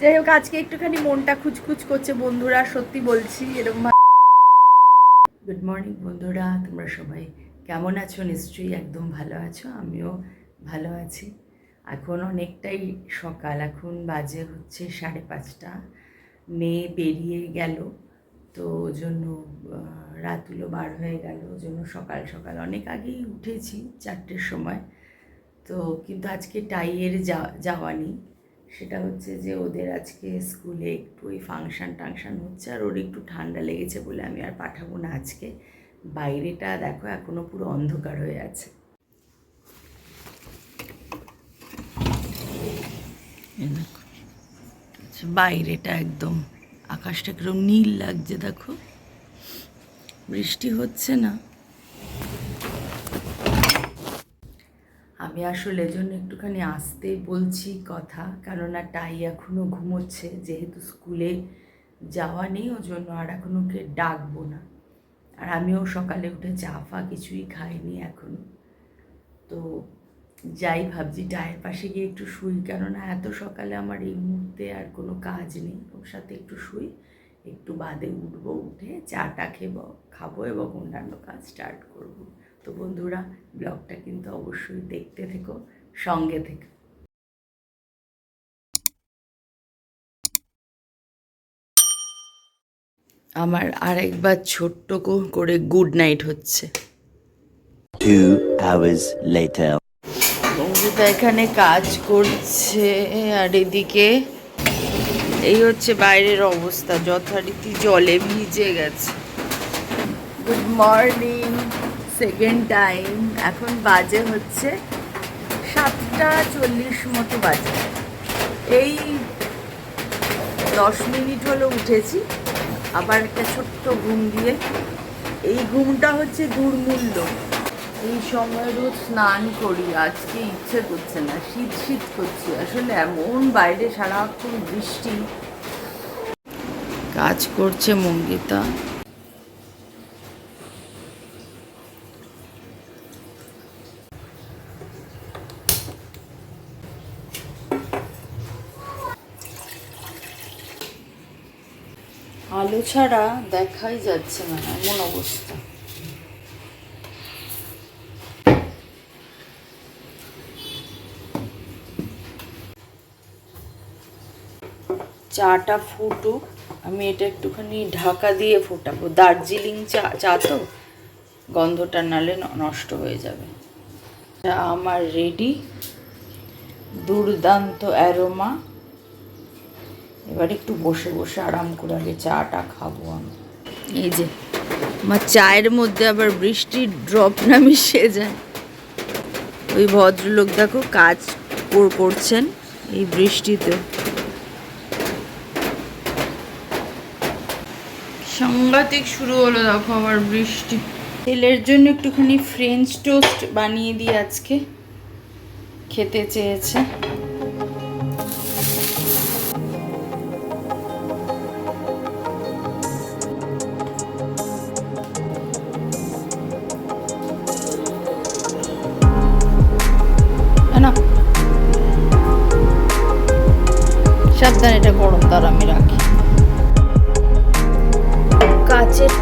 যাই হোক আজকে একটুখানি মনটা খুচখুচ করছে বন্ধুরা, সত্যি বলছি, এরকম গুড মর্নিং বন্ধুরা, তোমরা সবাই কেমন আছো? নিশ্চয়ই একদম ভালো আছো, আমিও ভালো আছি। এখন অনেকটাই সকাল, এখন বাজে হচ্ছে সাড়ে পাঁচটা। মেয়ে বেরিয়ে গেল, তো জন্য রাতুলো বার হয়ে গেল জন্য সকাল সকাল অনেক আগেই উঠেছি, চারটের সময়। তো কিন্তু আজকে টাইয়ের যা- যাওয়া নেই। সেটা হচ্ছে যে ওদের আজকে স্কুলে একটু ওই ফাংশান টাংশান হচ্ছে আর ওর একটু ঠান্ডা লেগেছে বলে আমি আর পাঠাবো না আজকে। বাইরেটা দেখো এখনও পুরো অন্ধকার হয়ে আছে। আচ্ছা, বাইরেটা একদম আকাশটা কিরম নীল লাগছে দেখো। বৃষ্টি হচ্ছে না। আমি আসলে এজন্য একটুখানি আসতে বলছি কথা, কেননা টাই এখনও ঘুমোচ্ছে, যেহেতু স্কুলে যাওয়া নেই ওই জন্য আর এখন ওকে ডাকবো না। আর আমিও সকালে উঠে চা ফা কিছুই খাইনি এখনও। তো যাই ভাবছি, টায়ের পাশে গিয়ে একটু শুই, কেননা এত সকালে আমার এই মুহূর্তে আর কোনো কাজ নেই। ওর সাথে একটু শুই, একটু বাদে উঠবো, উঠে চাটা খেবো, খাব এবং অন্যান্য কাজ স্টার্ট করব। তো বন্ধুরা ব্লগটা কিন্তু অবশ্যই দেখতে থেকো সঙ্গে থেকে। আমার আরেকবার ছোট্ট করে গুড নাইট হচ্ছে। এখানে কাজ করছে আর এদিকে এই হচ্ছে বাইরের অবস্থা। যথারীতি জলে ভিজে গেছে। গুড মর্নিং সেকেন্ড টাইম এখন বাজে হচ্ছে সাতটা চল্লিশ মতো বাজে। এই দশ মিনিট হলো উঠেছি। আবার একটা ছোট্ট ঘুম দিয়ে। এই ঘুমটা হচ্ছে দুর্মূল্য এই সময় রোজ স্নান করি, আজকে ইচ্ছে করছে না, শীত শীত করছে। আসলে এমন বাইরে সারাক্ষণ বৃষ্টি। কাজ করছে মঙ্গিতা। ছাড়া দেখাই যাচ্ছে না, এমন অবস্থা। চাটা ফুটুক, আমি এটা একটুখানি ঢাকা দিয়ে ফোটাবো। দার্জিলিং চা চা তো? গন্ধটা নালে নষ্ট হয়ে যাবে। আমার রেডি দুর্দান্ত অ্যারোমা এবার একটু বসে বসে আরাম করে আগে চাটা খাব আমি। এই যে, আমার চায়ের মধ্যে আবার বৃষ্টির ড্রপ না মিশে যায়। ওই ভদ্রলোক দেখো কাজ কর- করছেন এই বৃষ্টিতে। সাংঘাতিক শুরু হলো দেখো আবার বৃষ্টি। তেলের জন্য একটুখানি ফ্রেঞ্চ টোস্ট বানিয়ে দিই আজকে। খেতে চেয়েছে। সাবধান এটা গরম তার আমি রাখি। কাচের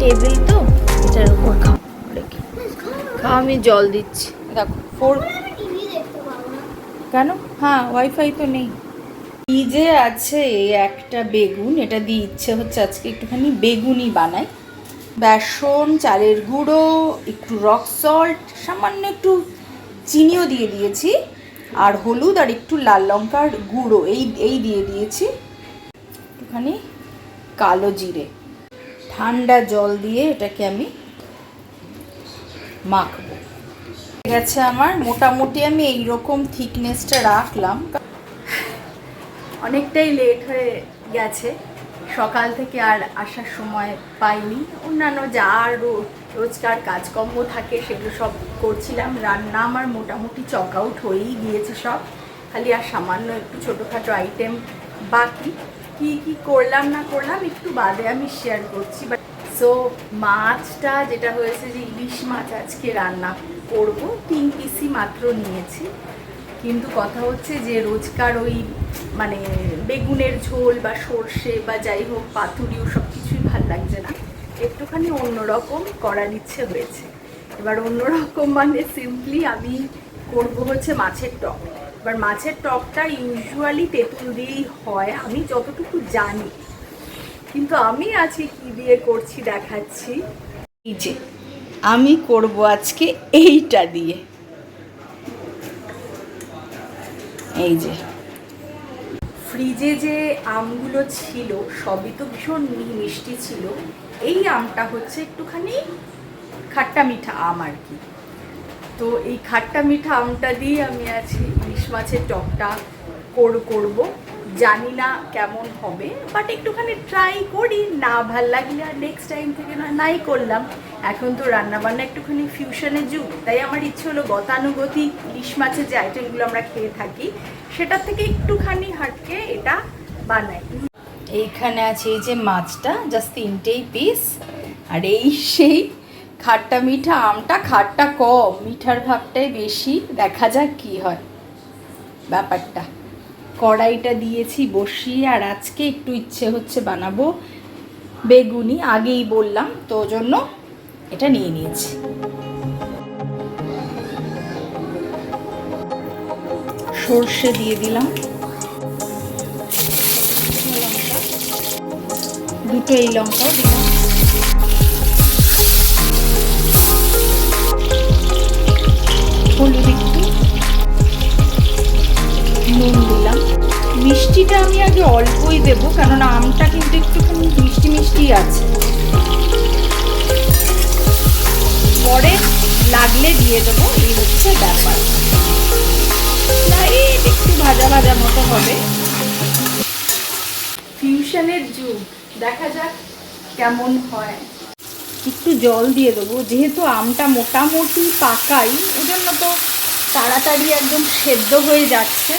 টেবিল তো এটার উপর খাও রেখে। খাও আমি জল দিচ্ছি। দেখো ফোর কেন? হ্যাঁ ওয়াইফাই তো নেই। কি যে আছে একটা বেগুন এটা দিয়ে ইচ্ছে হচ্ছে আজকে একটুখানি বেগুনই বানাই। বেসন চালের গুঁড়ো একটু রক সল্ট সামান্য একটু চিনিও দিয়ে দিয়েছি। আর হলুদ আর একটু লাল লঙ্কার গুঁড়ো, এই এই দিয়ে দিয়েছি একটুখানি কালো জিরে। ঠান্ডা জল দিয়ে এটাকে আমি মাখবো। ঠিক আছে আমার। মোটামুটি আমি এই রকম থিকনেসটা রাখলাম। অনেকটাই লেট হয়ে গেছে। সকাল থেকে আর আসার সময় পাইনি। অন্যান্য যা রো- রোজকার কাজকর্ম থাকে, সেগুলো সব করছিলাম। রান্না আমার মোটামুটি চক আউট হয়েই গিয়েছে সব। খালি আর সামান্য একটু ছোটোখাটো আইটেম বাকি। কি কি করলাম না করলাম একটু বাদে আমি শেয়ার করছি। বাট সো মাছটা যেটা হয়েছে যে ইলিশ মাছ আজকে রান্না করব। তিন পিসি মাত্র নিয়েছি। কিন্তু কথা হচ্ছে যে রোজকার ওই মানে বেগুনের ঝোল বা সর্ষে বা যাই হোক, পাতুরি সব কিছুই ভালো লাগছে না। একটুখানি অন্যরকম করার ইচ্ছে হয়েছে। এবার অন্যরকম মানে সিম্পলি আমি করব হচ্ছে মাছের টক। এবার মাছের টকটা ইউজুয়ালি তেঁতুল দিয়েই হয়, আমি যতটুকু জানি। কিন্তু আমি আজকে কি দিয়ে করছি দেখাচ্ছি। এই যে, আমি করব আজকে এইটা দিয়ে। এই যে। ফ্রিজে যে আমগুলো ছিল, সবই তো ভীষণ মিষ্টি ছিল। এই আমটা হচ্ছে একটুখানি খাট্টা মিঠা আম আর কি। তো এই খাট্টা মিঠা আমটা দিয়ে আমি আছি, ইলিশ মাছের টকটা কর করব। জানি না কেমন হবে বাট একটুখানি ট্রাই করি, না ভালো লাগলে আর নেক্সট টাইম থেকে না, নাই করলাম। এখন তো রান্নাবান্না একটুখানি ফিউশনের যুগ, তাই আমার ইচ্ছে হলো গতানুগতিক ইলিশ মাছের যে আইটেমগুলো আমরা খেয়ে থাকি, সেটার থেকে একটুখানি হাটকে এটা বানাই। এইখানে আছে এই যে মাছটা জাস্ট তিনটেই পিস আর এই সেই খাট্টা মিঠা আমটা, খাট্টা কম, মিঠার ভাবটাই বেশি। দেখা যাক কি হয় ব্যাপারটা। কড়াইটা দিয়েছি বসিয়ে, আর আজকে একটু ইচ্ছে হচ্ছে বানাবো বেগুনি। আগেই বললাম, তো জন্য এটা নিয়ে নিয়েছি। সর্ষে দিয়ে দিলাম। দুটো এই লঙ্কাও দিলাম। হলুদ একটু। নুন দিলাম। মিষ্টিটা আমি আগে অল্পই দেবো, কেননা আমটা কিন্তু একটুখানি মিষ্টি মিষ্টি আছে। পরে লাগলে দিয়ে দেবো, এই হচ্ছে ব্যাপার। একটু ভাজা ভাজা মতো হবে। ফিউশনের যুগ। দেখা যাক কেমন হয়। একটু জল দিয়ে দেবো, যেহেতু আমটা মোটামুটি পাকাই ওই জন্য তো তাড়াতাড়ি একদম সেদ্ধ হয়ে যাচ্ছে।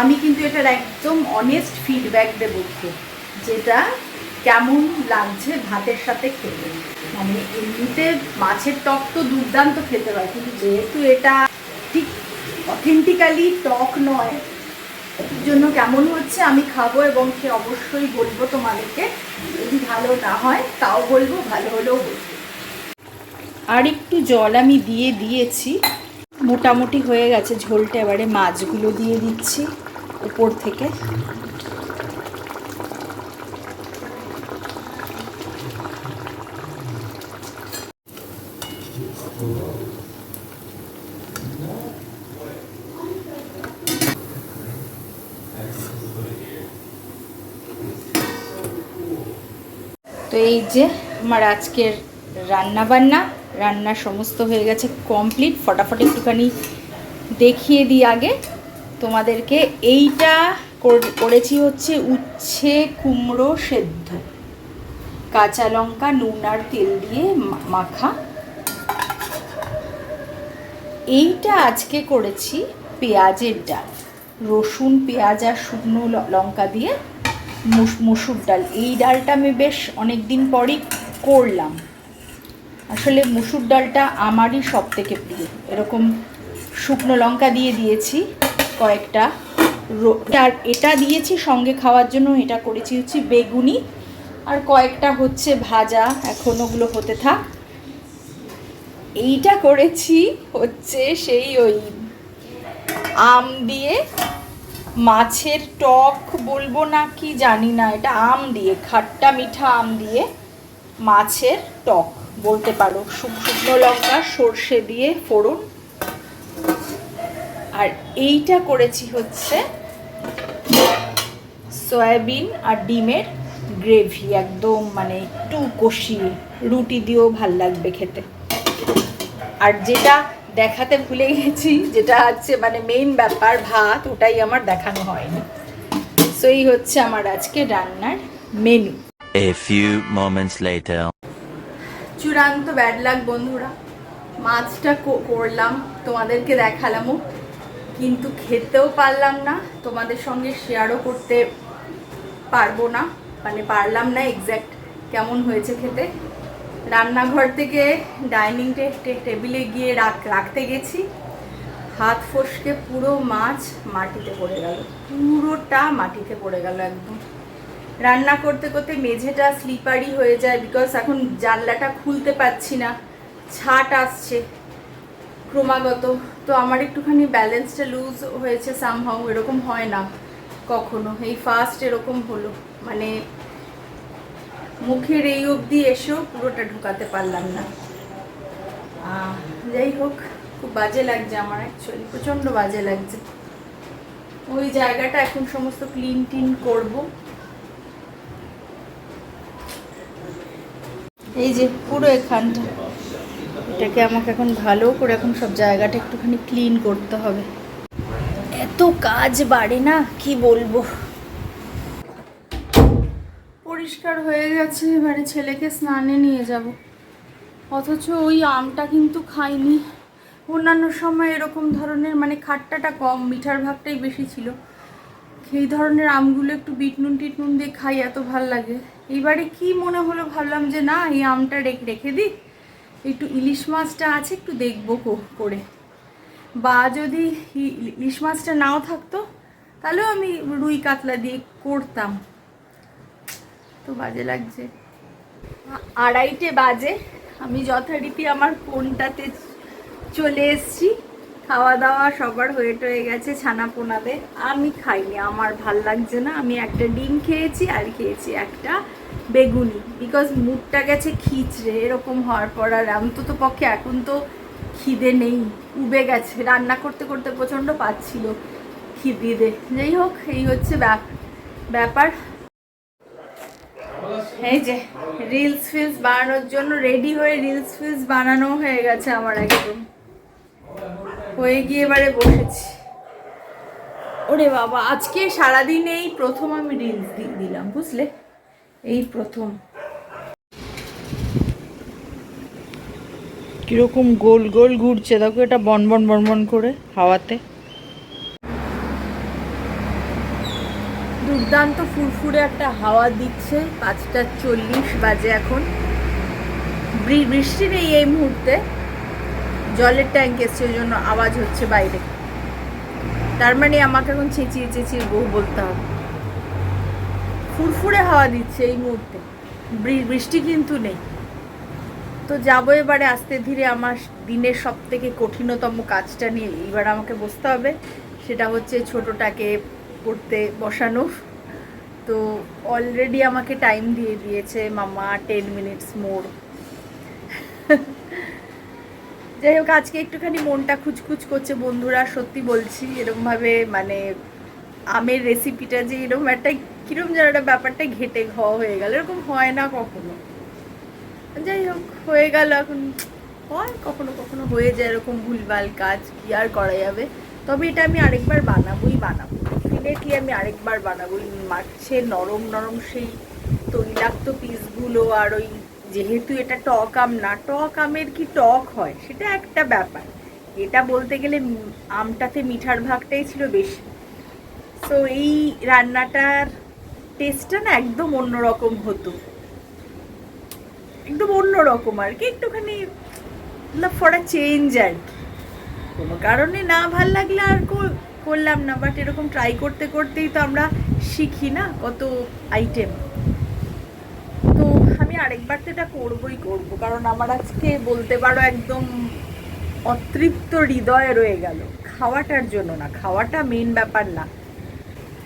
আমি কিন্তু এটার একদম অনেস্ট ফিডব্যাক দেবো যেটা কেমন লাগছে ভাতের সাথে খেতে মানে এমনিতে মাছের টক তো দুর্দান্ত খেতে হয়, কিন্তু যেহেতু এটা ঠিক অথেন্টিক্যালি টক নয় জন্য কেমন হচ্ছে আমি খাব এবং সে অবশ্যই বলব তোমাদেরকে, যদি ভালো না হয় তাও বলব, ভালো হলেও বলব। আর একটু জল আমি দিয়ে দিয়েছি, মোটামুটি হয়ে গেছে ঝোলটা, এবারে মাছগুলো দিয়ে দিচ্ছি উপর থেকে। তো এই যে আমার আজকের রান্না বান্না, রান্না সমস্ত হয়ে গেছে কমপ্লিট ফটাফট একটুখানি দেখিয়ে দিই আগে। তোমাদেরকে এইটা কর- করেছি হচ্ছে উচ্ছে, কুমড়ো সেদ্ধ। কাঁচা লঙ্কা, নুন আর তেল দিয়ে মাখা। এইটা আজকে করেছি পেঁয়াজের ডাল। রসুন, পেঁয়াজ আর শুকনো লঙ্কা দিয়ে। মসুর ডাল। এই ডালটা আমি বেশ অনেক দিন পরই করলাম। আসলে মসুর ডালটা আমারই সব থেকে প্রিয়। এরকম শুকনো লঙ্কা দিয়ে দিয়েছি কয়েকটা আর এটা দিয়েছি সঙ্গে খাওয়ার জন্য, এটা করেছি হচ্ছে বেগুনি। আর কয়েকটা হচ্ছে ভাজা, এখন ওগুলো হতে থাক। এইটা করেছি হচ্ছে সেই ওই আম দিয়ে মাছের টক বলব না কি জানি না, এটা আম দিয়ে, খাট্টা মিঠা আম দিয়ে মাছের টক বলতে পারো। শুকনো লঙ্কা, সর্ষে দিয়ে ফোড়ন। আর এইটা করেছি হচ্ছে সয়াবিন আর ডিমের গ্রেভি, একদম মানে একটু কষিয়ে। রুটি দিয়েও ভালো লাগবে খেতে। আর যেটা দেখাতে ভুলে গেছি যেটা হচ্ছে মানে মেইন ব্যাপার ভাত ওটাই আমার দেখানো হয়নি। সো এই হচ্ছে আমার আজকে রান্নার menu A few moments later. চূড়ান্ত ব্যাড লাক বন্ধুরা। মাছটা করলাম তোমাদেরকে দেখালামও। কিন্তু খেতেও পারলাম না তোমাদের সঙ্গে শেয়ারও করতে পারব না। মানে পারলাম না এক্স্যাক্ট কেমন হয়েছে খেতে। রান্নাঘর থেকে ডাইনিং টেবিলে গিয়ে রাখ, রাখতে গেছি। হাত ফসকে পুরো মাছ মাটিতে পড়ে গেল। পুরোটা মাটিতে পড়ে গেল একদম। রান্না করতে করতে মেঝেটা স্লিপারি হয়ে যায় বিকজ এখন জানলাটা খুলতে পারছি না। ছাট আসছে ক্রমাগত। তো আমার একটুখানি ব্যালেন্সটা লুজ হয়েছে সামহাউ এরকম হয় না কখনো। এই ফার্স্ট এরকম হলো। মানে মুখের এই অবধি এসেও পুরোটা ঢুকাতে পারলাম না। যাই হোক, খুব বাজে লাগছে আমার অ্যাকচুয়ালি প্রচণ্ড বাজে লাগছে। ওই জায়গাটা এখন সমস্ত ক্লিন টিন করব। এই যে পুরো এখানটা। এটাকে আমাকে এখন ভালো করে এখন সব জায়গাটা একটুখানি ক্লিন করতে হবে। এত কাজ বাড়ে না, কি বলব? পরিষ্কার হয়ে গেছে, এবারে ছেলেকে স্নানে নিয়ে যাব। অথচ ওই আমটা কিন্তু খাইনি। অন্যান্য সময় এরকম ধরনের মানে খাট্টাটা কম, মিঠার ভাবটাই বেশি ছিল। সেই ধরনের আমগুলো একটু বিট নুন টিট নুন দিয়ে খাই, এত ভালো লাগে। এইবারে কি মনে হলো ভাবলাম যে, না, এই আমটা রেখে রেখে দিই। একটু ইলিশ মাছটা আছে, একটু দেখব করে। বা যদি ইলিশ মাছটা নাও থাকতো, তাহলেও আমি রুই কাতলা দিয়ে করতাম। তো বাজে লাগছে। আড়াইটে বাজে। আমি যথারীতি আমার ফোনটাতে চলে এসেছি। খাওয়া দাওয়া সবার হয়ে টয়ে গেছে ছানা পোনাদের আমি খাইনি, আমার ভালো লাগছে না। আমি একটা ডিম খেয়েছি আর খেয়েছি একটা বেগুনি। বিকজ মুখটা গেছে খিচড়ে, এরকম হওয়ার পর আর অন্তত পক্ষে এখন তো খিদে নেই, উবে গেছে। রান্না করতে করতে প্রচণ্ড পাচ্ছিল খিদিদে যাই হোক, এই হচ্ছে ব্যাপ- ব্যাপার। এই যে রিলস ফিলস বানানোর জন্য রেডি হয়ে রিলস ফিলস বানানো হয়ে গেছে আমার একদম। হয়ে গিয়ে এবারে বসেছি। ওরে বাবা, আজকে সারাদিন এই প্রথম আমি রিলস দিলাম, বুঝলে? এই প্রথম। কীরকম গোল গোল ঘুরছে, দেখো এটা বনবন বনবন করে হাওয়াতে। দুর্দান্ত ফুরফুরে একটা হাওয়া দিচ্ছে, পাঁচটা চল্লিশ বাজে এখন। বৃষ্টি নেই এই মুহূর্তে। জলের ট্যাঙ্ক এসছে, ওই জন্য আওয়াজ হচ্ছে বাইরে। তার মানে আমাকে এখন চেঁচিয়ে চেঁচিয়ে বহু বলতে হবে। ফুরফুরে হাওয়া দিচ্ছে এই মুহূর্তে। বৃষ্টি কিন্তু নেই। তো যাব এবারে আস্তে ধীরে আমার দিনের সব থেকে কঠিনতম কাজটা নিয়ে। এবার আমাকে বসতে হবে। সেটা হচ্ছে ছোটটাকে পড়তে বসানো তো অলরেডি আমাকে টাইম দিয়ে দিয়েছে মামা টেন মিনিটস মোর যাই হোক, আজকে একটুখানি মনটা খুচখুচ করছে বন্ধুরা, সত্যি বলছি এরমভাবে মানে আমের রেসিপিটা যে এরকম একটা, কিরম যেন একটা ব্যাপারটা ঘেটে ঘ হয়ে গেল, এরকম হয় না কখনো। যাই হোক, হয়ে গেল এখন হয় কখনো কখনো হয়ে যায় এরকম ভুলভাল কাজ, কি আর করা যাবে? তবে এটা আমি আরেকবার বানাবোই বানাবো। ডেফিনেটলি আমি আরেকবার বানাবো? ওই মাছের নরম নরম সেই তৈলাক্ত পিসগুলো আর ওই যেহেতু এটা টক আম না, টক আমের কি টক হয়? সেটা একটা ব্যাপার। এটা বলতে গেলে আমটাতে মিঠার ভাগটাই ছিল বেশি। তো এই রান্নাটার টেস্টটা না একদম অন্যরকম হতো। একদম অন্যরকম আর কি, একটুখানি ফর আ চেঞ্জ আর কি। কোনো কারণে না ভালো লাগলে আর করলাম না বাট এরকম ট্রাই করতে করতেই তো আমরা শিখি না কত আইটেম তো আমি আরেকবার তো এটা করবোই করব, কারণ আমার আজকে বলতে পারো একদম অতৃপ্ত হৃদয়ে রয়ে গেল। খাওয়াটার জন্য না, খাওয়াটা মেন ব্যাপার না।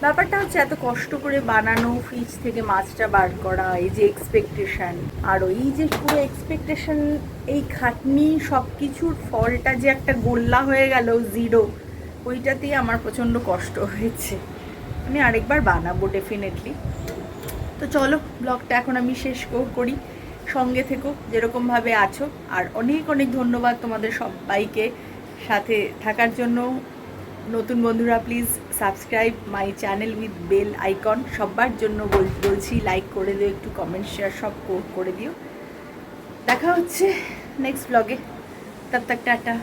ব্যাপারটা হচ্ছে এত কষ্ট করে বানানো ফ্রিজ থেকে মাছটা বার করা, এই যে এক্সপেকটেশন আর ওই যে পুরো এক্সপেকটেশন এই খাটনি সব কিছুর ফলটা যে একটা গোল্লা হয়ে গেল জিরো ওইটাতেই আমার প্রচণ্ড কষ্ট হয়েছে। আমি আরেকবার বানাবো ডেফিনেটলি তো চলো ব্লগটা এখন আমি শেষ কর- সঙ্গে থেকো, যেরকমভাবে আছো। আর অনেক অনেক ধন্যবাদ তোমাদের সবাইকে সাথে থাকার জন্য। নতুন বন্ধুরা please subscribe my channel with bell icon সবার জন্য বল- বলছি লাইক করে দিও, একটু কমেন্ট শেয়ার সব করে দিও। দেখা হচ্ছে নেক্সট ব্লগে তক টাটা।